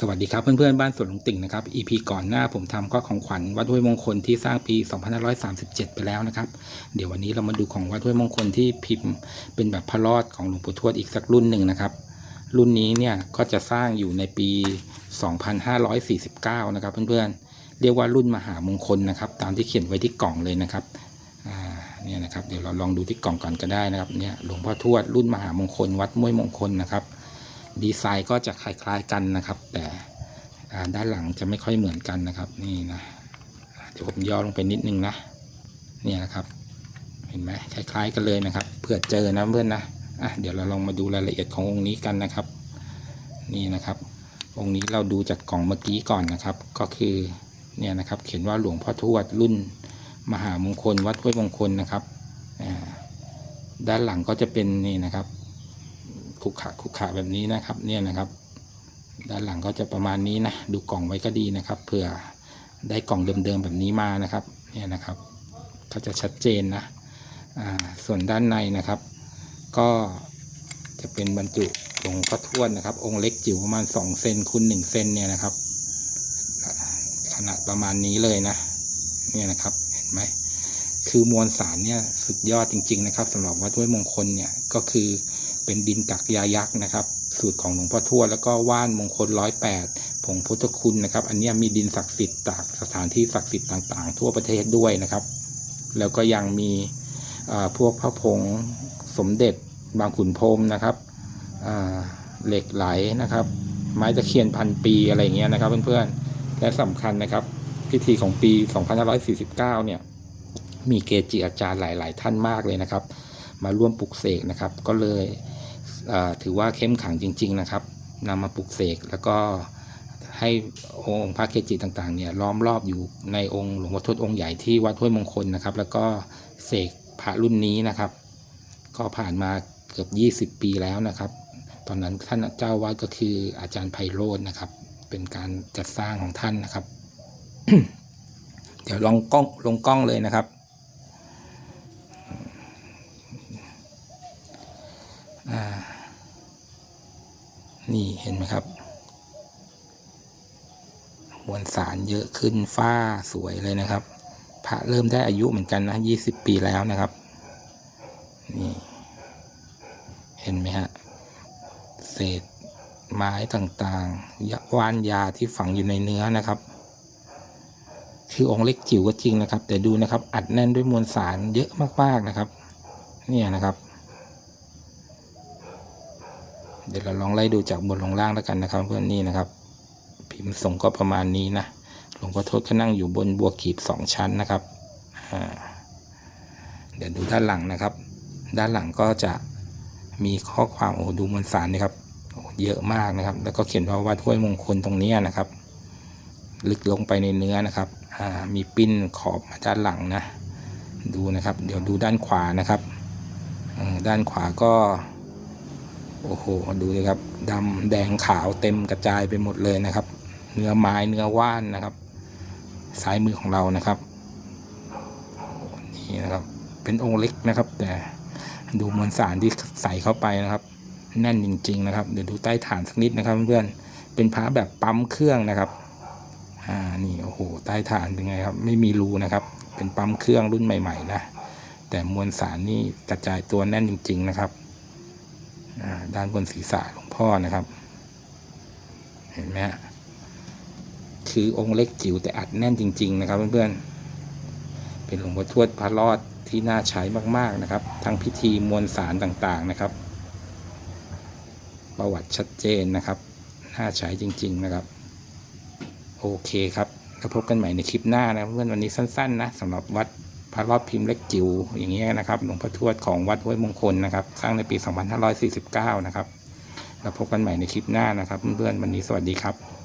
สวัสดีครับเพื่อนๆ บ้านสวนหลวงติ่งนะครับ EP ก่อนหน้าผมทำก็ของขวัญวัดห้วยมงคลที่สร้างปี 2537 ไปแล้วนะครับ เดี๋ยววันนี้เรามาดูของวัดห้วยมงคลที่พิมพ์เป็นแบบพระรอดของหลวงปู่ทวดอีกสักรุ่นหนึ่งนะครับ รุ่นนี้เนี่ยก็จะสร้างอยู่ในปี 2549 นะครับเพื่อนๆ เรียกว่ารุ่นมหามงคลนะครับ ตามที่เขียนไว้ที่กล่องเลยนะครับเนี่ยนะครับเดี๋ยวเราลองดูที่กล่องก่อนก็ได้นะครับเนี่ยหลวงพ่อทวดรุ่นมหามงคลวัดห้วยมงคลนะครับ ดีไซน์ก็จะคล้ายๆกันนะครับ แต่ด้านหลังจะไม่ค่อยเหมือนกันนะครับ นี่นะเดี๋ยวผมย่อลงไปนิดนึงนะเนี่ยนะครับ เห็นไหมคล้าย ๆ กันเลยนะครับเผื่อเจอนะเพื่อนนะอะเดี๋ยวเราลองมาดูรายละเอียดขององค์นี้กันนะครับ นี่นะครับ องค์นี้เราดูจากกล่องเมื่อกี้ก่อนนะครับ ก็คือเนี่ยนะครับ เขียนว่าหลวงพ่อทวดรุ่น มหามงคลวัดห้วยมงคลนะครับด้านหลังก็จะเป็นนี่นะครับ คุกขะคุกขะแบบนี้นะครับเนี่ยนะครับ ด้านหลังก็จะประมาณนี้นะดูกล่องไว้ก็ดีนะครับเผื่อได้กล่องเดิมๆแบบนี้มานะครับเนี่ยนะครับก็จะชัดเจนนะส่วนด้านในนะครับ ก็จะเป็นบรรจุหลวงพ่อทวดนะครับ องค์เล็กจิ๋วประมาณ2เซนคูณ1เซนเนี่ยนะครับ ขนาดประมาณนี้เลยนะเนี่ยนะครับเห็นไหมคือมวลสารเนี่ยสุดยอดจริง ๆ นะครับสำหรับวัดห้วยมงคลเนี่ยก็คือ เป็นดินกักยายักษ์นะครับ สูตรของหลวงพ่อทวดแล้วก็ว่านมงคลร้อยแปดผงพุทธคุณนะครับ อันนี้มีดินศักดิ์สิทธิ์จากสถานที่ศักดิ์สิทธิ์ต่างๆ ทั่วประเทศด้วยนะครับ แล้วก็ยังมีพวกพระผงสมเด็จบางขุนพรมนะครับเหล็กไหลนะครับ ไม้ตะเคียนพันปีอะไรเงี้ยนะครับ เพื่อนๆและสำคัญนะครับ พิธีของปี 2549 เนี่ย มีเกจิอาจารย์หลาย ๆ ท่านมากเลยนะครับ มาร่วมปลุกเสกนะครับ ก็เลย ถือว่าเข้มขังจริง ๆ นะครับนำมาปลุกเสกแล้วก็ให้องค์พระเกจิต่างๆเนี่ยล้อมรอบอยู่ในองค์หลวงพ่อทวดองค์ใหญ่ที่วัดห้วยมงคลนะครับ แล้วก็เสกพระรุ่นนี้นะครับ ก็ผ่านมาเกือบ 20 ปีแล้วนะครับ ตอนนั้นท่านเจ้าวาดก็คืออาจารย์ไพโรจน์นะครับ เป็นการจัดสร้างของท่านนะครับ เดี๋ยวลองกล้องลงกล้องเลยนะครับ นี่เห็นไหมครับมวลสารเยอะขึ้นฝ้าสวยเลยนะครับ พระเริ่มได้อายุเหมือนกันนะยี่สิบปีแล้วนะครับ นี่ เห็นไหมฮะ เศษไม้ต่างๆยะว่านยาที่ฝังอยู่ในเนื้อนะครับ คือองค์เล็กจิ๋วก็จริงนะครับ แต่ดูนะครับ อัดแน่นด้วยมวลสารเยอะมากๆนะครับ เนี่ยนะครับ เดี๋ยวเราลองไล่ดูจากบนลงล่างแล้วกันนะครับ เพื่อนนี่นะครับ พิมพ์ทรงก็ประมาณนี้นะหลวงพ่อทวดก็นั่งอยู่บนบัวขีดสองชั้นนะครับเดี๋ยวดูด้านหลังนะครับ ด้านหลังก็จะมีข้อความโอ้ดูมวลสารนี่ครับเยอะมากนะครับ แล้วก็เขียนว่าวัดห้วยมงคลตรงนี้นะครับ ลึกลงไปในเนื้อนะครับมีปิ้นขอบมาด้านหลังนะ ดูนะครับ เดี๋ยวดูด้านขวานะครับด้านขวาก็ โอ้โห ดูเลยครับดำแดงขาวเต็มกระจายไปหมดเลยนะครับ เนื้อไม้เนื้อว่านนะครับซ้ายมือของเรานะครับนี่นะครับ เป็นองค์เล็กนะครับ แต่ดูมวลสารที่ใส่เข้าไปนะครับ แน่นจริง ๆ นะครับ เดี๋ยวดูใต้ฐานสักนิดนะครับ เพื่อนๆเป็นพระแบบปั๊มเครื่องนะครับอ่านี่โอ้โหใต้ฐานเป็นไงครับ ไม่มีรูนะครับ เป็นปั๊มเครื่องรุ่นใหม่ ๆ นะแต่มวลสารนี่กระจายตัวแน่นจริง ๆ นะครับ ด้านบนศีรษะหลวงพ่อนะครับ เห็นไหมคือองค์เล็กจิ๋วแต่อัดแน่นจริง ๆ นะครับเพื่อนๆเป็นหลวงพ่อทวดพระรอดที่น่าใช้มากๆนะครับ ทั้งพิธีมวลสารต่างๆนะครับ ประวัติชัดเจนนะครับ น่าใช้จริง ๆ นะครับ โอเคครับแล้วพบกันใหม่ในคลิปหน้านะเพื่อนวันนี้สั้น ๆ นะสำหรับวัด พระรอดพิมพ์เล็กจิ๋วอย่างเงี้ยนะครับหลวงพ่อทวดของวัดห้วยมงคลนะครับสร้างในปี 2549 นะครับแล้วพบกันใหม่ในคลิปหน้านะครับเพื่อนๆวันนี้สวัสดีครับ